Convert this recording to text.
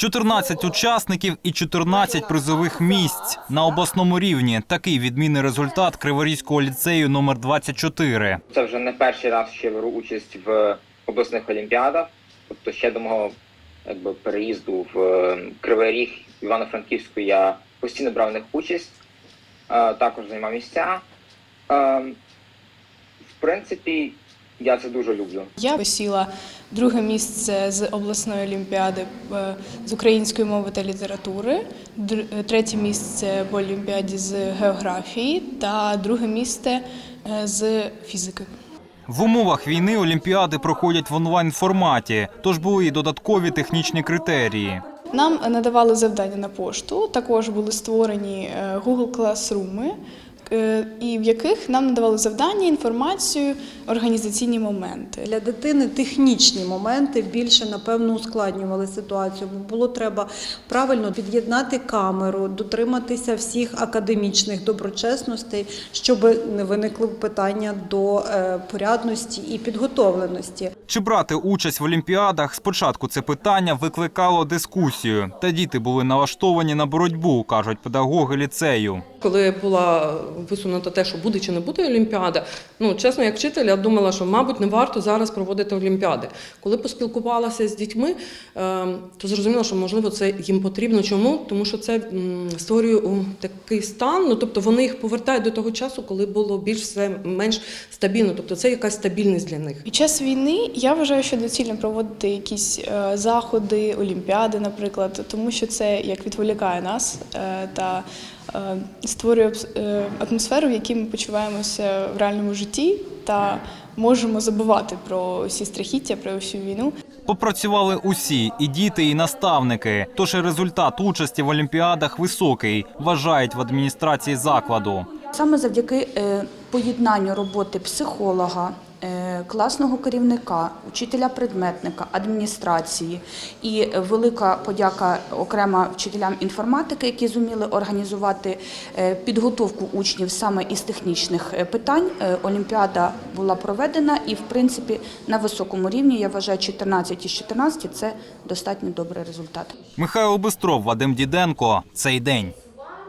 14 учасників і 14 призових місць на обласному рівні. Такий відмінний результат Криворізького ліцею номер 24. Це вже не перший раз, що я беру участь в обласних олімпіадах. Тобто ще до мого якби, переїзду в е, Кривий Ріг Івано-Франківську я постійно брав в них участь, е, також займав місця. Е, В принципі, я це дуже люблю. Я посіла друге місце з обласної олімпіади е, з української мови та літератури, е, третє місце в олімпіаді з географії та друге місце е, з фізики. В умовах війни олімпіади проходять в онлайн форматі, тож були і додаткові технічні критерії. Нам надавали завдання на пошту. Також були створені Google Classroom, е, і в яких нам надавали завдання, інформацію, організаційні моменти. Для дитини технічні моменти більше напевно ускладнювали ситуацію, бо було треба правильно під'єднати камеру, дотриматися всіх академічних доброчесностей, щоб не виникли питання до е, порядності і підготовленості. Чи брати участь в олімпіадах? Спочатку це питання викликало дискусію, та діти були налаштовані на боротьбу, кажуть педагоги ліцею. Коли була висунута те, що буде чи не буде Олімпіада, ну чесно, як вчитель, я думала, що мабуть не варто зараз проводити Олімпіади. Коли поспілкувалася з дітьми, е, то зрозуміла, що можливо це їм потрібно. Чому? Тому що це створює такий стан. Ну тобто вони їх повертають до того часу, коли було більш все менш стабільно. Тобто це якась стабільність для них. Під час війни я вважаю, що доцільно проводити якісь е, заходи, олімпіади, наприклад, тому що це як відволікає нас е, та створює е, атмосферу, в якій ми почуваємося в реальному житті та можемо забувати про всі страхіття, про всю війну. Попрацювали усі і діти, і наставники. Тож і результат участі в олімпіадах високий, вважають в адміністрації закладу. Саме завдяки е, поєднанню роботи психолога, е, класного керівника, учителя-предметника, адміністрації і е, велика подяка окрема вчителям інформатики, які зуміли організувати е, підготовку учнів саме із технічних е, питань. Е, Олімпіада була проведена і, в принципі, на високому рівні. Я вважаю, 14 із 14 – це достатньо добрий результат. Михайло Бистров, Вадим Діденко. Цей день.